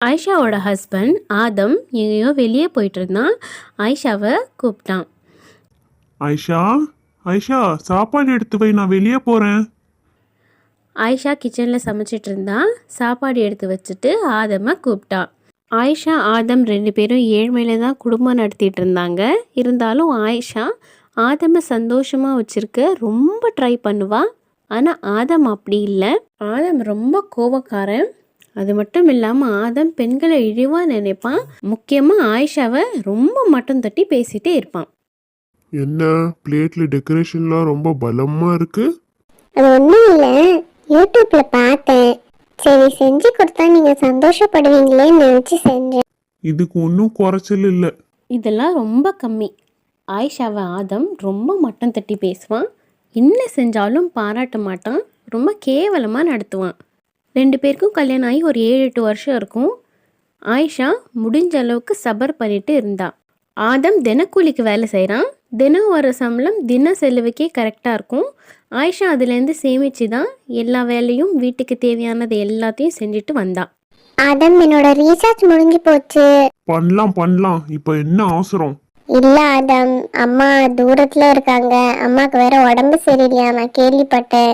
ஆயிஷாவோட husband Adam எங்கேயோ வெளியே போயிட்டு இருந்தான் ஆயிஷாவை கூப்பிட்டான். ஐஷா ஐஷா சாப்பாடு எடுத்து வை நான் வெளியே போகிறேன் ஆயிஷா கிச்சனில் சமைச்சிட்டு இருந்தா சாப்பாடு எடுத்து வச்சுட்டு ஆதமை கூப்பிட்டா. ஆயிஷா ஆதம் ரெண்டு பேரும் ஏழ்மையில தான் குடும்பம் நடத்திட்டு இருந்தாங்க இருந்தாலும் ஆயிஷா ஆதமை சந்தோஷமாக வச்சிருக்க ரொம்ப ட்ரை பண்ணுவா. ஆனால் ஆதம் அப்படி இல்லை. ஆதம் ரொம்ப கோபக்காரன் அது மட்டும் இல்லாமல் ஆதம் பெண்களை இழிவாக நினைப்பான். முக்கியமாக ஆயிஷாவை ரொம்ப மட்டம் தட்டி பேசிட்டே இருப்பான். என்ன? பிளேட்டில் டெக்கரேஷன்லாம் ரொம்ப பலமாக இருக்கு? அது ஒன்றும் இல்லை. யூடியூப்பில் பார்த்தேன். சரி செஞ்சு கொடுத்தா நீங்கள் சந்தோஷப்படுவீங்களேன்னு நினச்சி செஞ்சேன். இதுக்கு ஒன்றும் குறைச்சல் இல்லை. இதெல்லாம் ரொம்ப கம்மி. ஆயிஷாவை ஆதம் ரொம்ப மட்டம் தட்டி பேசுவான். என்ன செஞ்சாலும் பாராட்ட மாட்டான். ரொம்ப கேவலமாக நடத்துவான். ரெண்டு பேருக்கும் கல்யாணம் ஆகி ஒரு ஏழு எட்டு வருஷம் இருக்கும். ஆயிஷா முடிஞ்ச அளவுக்கு சபர் பண்ணிட்டு இருந்தா. ஆதம் தினக்கூலிக்கு வேலை செய்கிறான் தினம் வர சம்பளம் தின செலவுக்கே கரெக்டாக இருக்கும். ஆயிஷா அதுலேருந்து சேமிச்சு தான் எல்லா வேலையும் வீட்டுக்கு தேவையானது எல்லாத்தையும் செஞ்சுட்டு வந்தா. ஆதம் என்னோட ரீசார்ஜ் முடிஞ்சு போச்சு. பண்ணலாம் பண்ணலாம். இப்போ என்ன அவசரம்? இல்லை ஆதம் அம்மா தூரத்தில் இருக்காங்க. அம்மாவுக்கு வேற உடம்பு சரியில்லையா? நான் கேள்விப்பட்டேன்.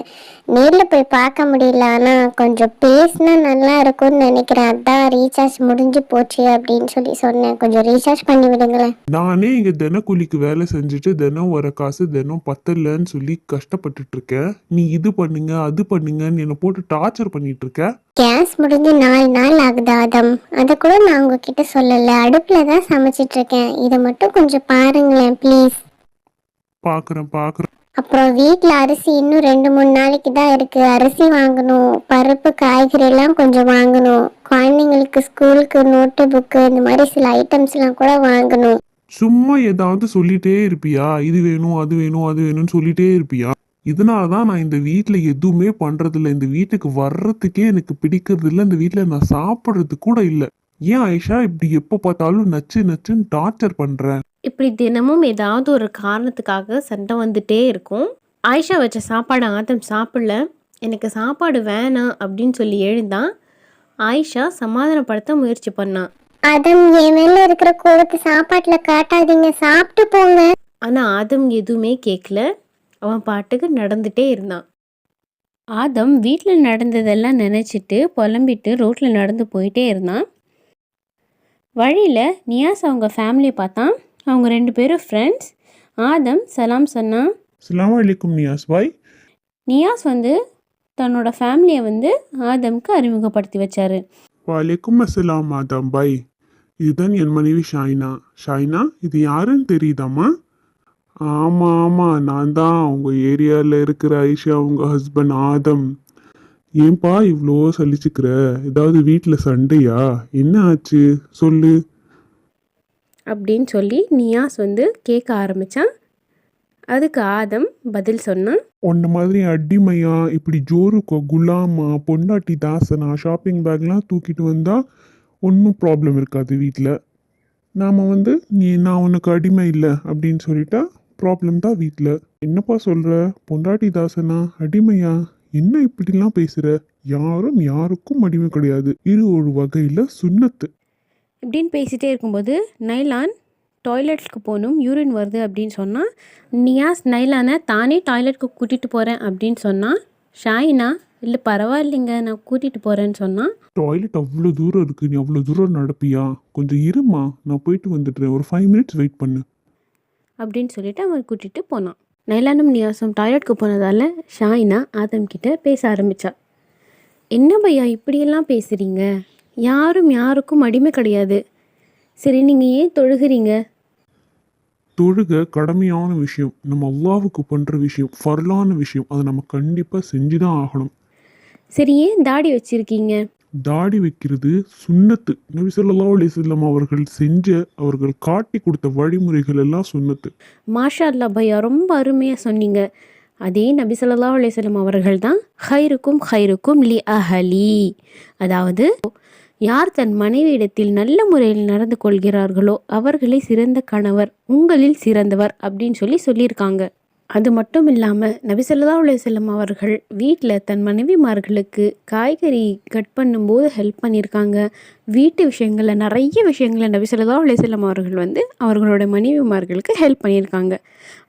நேரில் போய் பார்க்க முடியல. ஆனால் கொஞ்சம் பேசினா நல்லா இருக்கும்னு நினைக்கிறேன். அதான் ரீசார்ஜ் முடிஞ்சு போச்சு அப்படின்னு சொல்லி சொன்னேன். கொஞ்சம் ரீசார்ஜ் பண்ணி விடுங்களேன். நானே இங்கே தினக்கூலிக்கு வேலை செஞ்சுட்டு தினம் வர காசு தினம் பத்தலன்னு சொல்லி கஷ்டப்பட்டுட்டு இருக்கேன் நீ இது பண்ணுங்க அது பண்ணுங்கன்னு என்னை போட்டு டார்ச்சர் பண்ணிட்டு இருக்க கேஸ் முடிஞ்சு நாலு நாள் ஆகுது ஆதம். அதை கூட நான் உங்ககிட்ட சொல்லலை. அடுப்பில் தான் சமைச்சிட்டு இருக்கேன் இதை மட்டும் கொஞ்சம் பாருங்களேன் ப்ளீஸ் பார்க்குறேன் பார்க்குறேன் அப்புறம் வீட்டில் அரிசி இன்னும் ரெண்டு மூணு நாளைக்கு தான் இருக்கு. அரிசி வாங்கணும் பருப்பு காய்கறி எல்லாம் கொஞ்சம் வாங்கணும். குழந்தைங்களுக்கு ஸ்கூலுக்கு நோட்டு புக்கு இந்த மாதிரி சில ஐட்டம்ஸ்லாம் கூட வாங்கணும். சும்மா ஏதாவது சொல்லிட்டே இருப்பியா? இது வேணும் அது வேணும் அது வேணும்னு சொல்லிட்டே இருப்பியா? இதனால தான் நான் இந்த வீட்டில் எதுவுமே பண்றதில்ல. இந்த வீட்டுக்கு வர்றதுக்கே எனக்கு பிடிக்கிறது இல்லை. இந்த வீட்டில் நான் சாப்பிட்றது கூட இல்லை. ஏன் ஐஷா இப்படி எப்போ பார்த்தாலும் நச்சு நச்சுன்னு டார்ச்சர் பண்ற? இப்படி தினமும் ஏதாவது ஒரு காரணத்துக்காக சண்டை வந்துட்டே இருக்கும். ஆயிஷா வச்ச சாப்பாடு ஆதம் சாப்பிடல. எனக்கு சாப்பாடு வேணாம் அப்படின்னு சொல்லி எழுந்தான். ஆயிஷா சமாதானப்படுத்த முயற்சி பண்ணான் அதம் என் மேல இருக்கிற கோவத்தை சாப்பாட்டில் காட்டாதீங்க. சாப்பிட்டு போங்க. ஆனால் ஆதம் எதுவுமே கேட்கல அவன் பாட்டுக்கு நடந்துட்டே இருந்தான். ஆதம் வீட்டில் நடந்ததெல்லாம் நினச்சிட்டு புலம்பிட்டு ரோட்டில் நடந்து போயிட்டே இருந்தான். வழியில் நியாஸ் அவங்க ஃபேமிலியை பார்த்தான். அவங்க ரெண்டு பேரும் ஃப்ரெண்ட்ஸ் ஆதம் சலாம் சொன்னான் அஸ்ஸலாமு அலைக்கும் நியாஸ் பாய். நியாஸ் வந்து தன்னோட ஃபேமிலியை வந்து ஆதம்க்கு அறிமுகப்படுத்தி வச்சாரு. வலைக்கும் அஸ்ஸலாம் மாதம் பாய். இதுதான் என் மனைவி ஷாய்னா. ஷாய்னா இது யாருன்னு தெரியுதாம்மா? ஆமாம் ஆமாம் நான் தான். உங்கள் ஏரியாவில் இருக்கிற ஐஷா உங்கள் ஹஸ்பண்ட் ஆதம். ஏன்பா இவ்வளோ சலிச்சுக்கிற? ஏதாவது வீட்டில் சண்டையா? என்ன ஆச்சு? சொல்லு. அப்படின்னு சொல்லி நியாஸ் வந்து கேட்க ஆரம்பித்தான் அதுக்கு ஆதம் பதில் சொன்னான். உன்ன மாதிரி அடிமையா இப்படி ஜோருக்கோ குலாமா பொண்டாட்டி தாசனா ஷாப்பிங் பேக்லாம் தூக்கிட்டு வந்தால் ஒன்றும் ப்ராப்ளம் இருக்காது வீட்டில் நாம் வந்து நீ நான் உனக்கு அடிமை இல்லை அப்படின்னு சொல்லிட்டா ப்ராப்ளம் தான் வீட்டில் என்னப்பா சொல்கிற பொண்டாட்டி தாசனா அடிமையா? என்ன இப்படிலாம் பேசுகிற யாரும் யாருக்கும் அடிமை கிடையாது. இது ஒரு வகையில் சுண்ணத்து. இப்படின்னு பேசிகிட்டே இருக்கும்போது நைலான் டாய்லெட்க்கு போகணும் யூரின் வருது அப்படின்னு சொன்னான் நியாஸ் நைலானை தானே டாய்லெட்க்கு கூட்டிகிட்டு போகிறேன் அப்படின்னு சொன்னான் ஷாயினா இல்லை பரவாயில்லைங்க நான் கூட்டிகிட்டு போகிறேன்னு சொன்னான் டாய்லெட் அவ்வளோ தூரம் இருக்குது நீ அவ்வளோ தூரம் நடப்பியா? கொஞ்சம் இருமா நான் போயிட்டு வந்துடுறேன். ஒரு ஃபைவ் மினிட்ஸ் வெயிட் பண்ணு. அப்படின்னு சொல்லிட்டு அவன் கூட்டிகிட்டு போனான். நைலானும் நியாஸும் டாய்லெட்க்கு போனதால் ஷாயினா ஆதம் கிட்ட பேச ஆரம்பிச்சா. என்ன பையா இப்படியெல்லாம் பேசுகிறீங்க யாரும் யாருக்கும் அடிமை கிடையாது. சரி நீங்கள் ஏன் தொழுகிறீங்க? தொழுக கடமையான விஷயம். நம்ம அல்லாவுக்கு பண்ணுற விஷயம் ஃபர்லான விஷயம். அதை நம்ம கண்டிப்பாக செஞ்சு தான் ஆகணும். சரி ஏன் தாடி வச்சுருக்கீங்க? தாடி வைக்கிறது சுன்னத்து நபி ஸல்லல்லாஹு அலைஹி வஸல்லம் அவர்கள் செஞ்ச அவர்கள் காட்டி கொடுத்த வழிமுறைகள் எல்லாம் சுன்னத்து மாஷா அல்லா பையா ரொம்ப அருமையாக சொன்னீங்க. அதே நபி ஸல்லல்லாஹு அலைஹி வஸல்லம் அவர்கள் தான் ஹைருக்கும் ஹைருக்கும் லி அஹலி. அதாவது யார் தன் மனைவியிடத்தில் நல்ல முறையில் நடந்து கொள்கிறார்களோ அவர்களே சிறந்த கணவர் உங்களில் சிறந்தவர் அப்படின்னு சொல்லி சொல்லியிருக்காங்க. அது மட்டும் இல்லாமல் நபிசல்லா செல்லம் அவர்கள் வீட்டில் தன் மனைவிமார்களுக்கு காய்கறி கட் பண்ணும்போது ஹெல்ப் பண்ணியிருக்காங்க. வீட்டு விஷயங்களில் நிறைய விஷயங்களை நபிசல்லா செல்லம் அவர்கள் வந்து அவர்களோட மனைவிமார்களுக்கு ஹெல்ப் பண்ணியிருக்காங்க.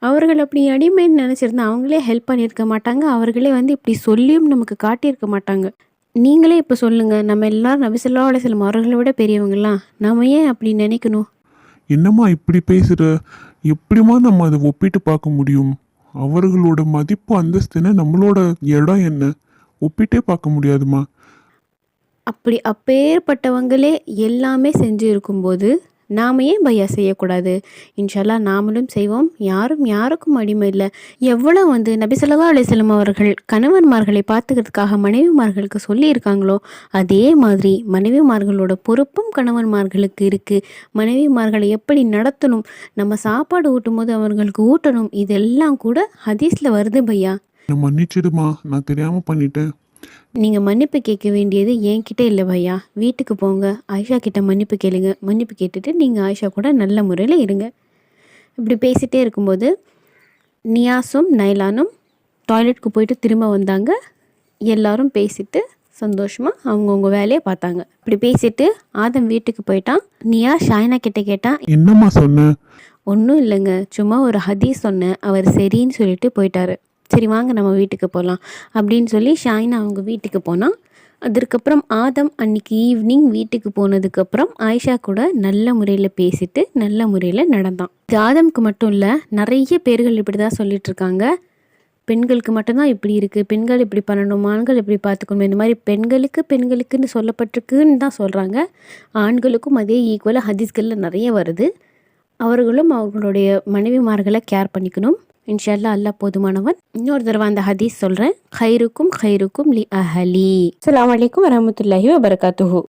அவர்கள் அப்படி அடிமைன்னு நினச்சிருந்தா அவங்களே ஹெல்ப் பண்ணியிருக்க மாட்டாங்க. அவர்களே வந்து இப்படி சொல்லியும் நமக்கு காட்டியிருக்க மாட்டாங்க. நீங்களே இப்போ சொல்லுங்கள் நம்ம எல்லாரும் நபிசல்லா செல்லம் அவர்களை விட பெரியவங்களாம் நம்ம ஏன் அப்படி நினைக்கணும்? என்னம்மா இப்படி பேசுற? எப்படிம்மா நம்ம அதை ஒப்பிட்டு பார்க்க முடியும்? அவர்களோட மதிப்பு அந்தஸ்துன்னு நம்மளோட இடம் என்ன? ஒப்பிட்டே பார்க்க முடியாதுமா அப்படி அப்பேற்பட்டவங்களே எல்லாமே செஞ்சு இருக்கும்போது நாம் ஏன் பையா செய்யக்கூடாது? இன்ஷால்லா நாமளும் செய்வோம். யாரும் யாருக்கும் அடிமை இல்லை. எவ்வளோ வந்து நபிசல்லா அலிசல்லம் அவர்கள் கணவன்மார்களை பார்த்துக்கிறதுக்காக மனைவிமார்களுக்கு சொல்லியிருக்காங்களோ அதே மாதிரி மனைவிமார்களோட பொறுப்பும் கணவன்மார்களுக்கு இருக்குது மனைவிமார்களை எப்படி நடத்தணும்? நம்ம சாப்பாடு ஊட்டும் போது அவர்களுக்கு ஊட்டணும். இதெல்லாம் கூட ஹதீஸில் வருது பையா. மன்னிச்சிடுமா? நான் தெரியாம பண்ணிட்டேன். நீங்கள் மன்னிப்பு கேட்க வேண்டியது என்கிட்ட இல்லை பையா. வீட்டுக்கு போங்க. ஆயிஷா கிட்ட மன்னிப்பு கேளுங்க. மன்னிப்பு கேட்டுட்டு நீங்கள் ஆயிஷா கூட நல்ல முறையில் இருங்க. இப்படி பேசிகிட்டே இருக்கும்போது நியாஸும் நைலானும் டாய்லெட்க்கு போயிட்டு திரும்ப வந்தாங்க. எல்லாரும் பேசிட்டு சந்தோஷமாக அவங்கவுங்க வேலையை பார்த்தாங்க. இப்படி பேசிட்டு ஆதம் வீட்டுக்கு போயிட்டான். நியா ஷாய்னா கிட்ட கேட்டான் என்னம்மா சொன்ன? ஒன்றும் இல்லைங்க. சும்மா ஒரு ஹதீஸ் சொன்னேன். அவர் சரின்னு சொல்லிட்டு போயிட்டாரு. சரி வாங்க நம்ம வீட்டுக்கு போகலாம் அப்படின்னு சொல்லி ஷாயினா அவங்க வீட்டுக்கு போனான் அதற்கப்புறம் ஆதம் அன்னைக்கு ஈவினிங் வீட்டுக்கு போனதுக்கப்புறம் ஆயிஷா கூட நல்ல முறையில் பேசிட்டு நல்ல முறையில் நடந்தான். இது ஆதம்க்கு மட்டும் இல்லை நிறைய பேர்கள் இப்படி தான் சொல்லிட்டு இருக்காங்க. பெண்களுக்கு மட்டும்தான் இப்படி இருக்குது பெண்கள் இப்படி பண்ணணும் ஆண்கள் இப்படி பார்த்துக்கணும். இந்த மாதிரி பெண்களுக்கு பெண்களுக்குன்னு சொல்லப்பட்டிருக்குன்னு தான் சொல்கிறாங்க ஆண்களுக்கும் அதே ஈக்குவலாக ஹதீஸ்களில் நிறைய வருது. அவர்களும் அவர்களுடைய மனைவிமார்களை கேர் பண்ணிக்கணும். இன்ஷால்லா அல்லா போதுமானவன். இன்னொரு தடவை அந்த ஹதீஸ் சொல்கிறேன் ஹைருக்கும் ஹைருக்கும் லி அஹலி. அலாம் அலைக்கும் வரமத்துல்லாஹி வபரகாத்துஹு.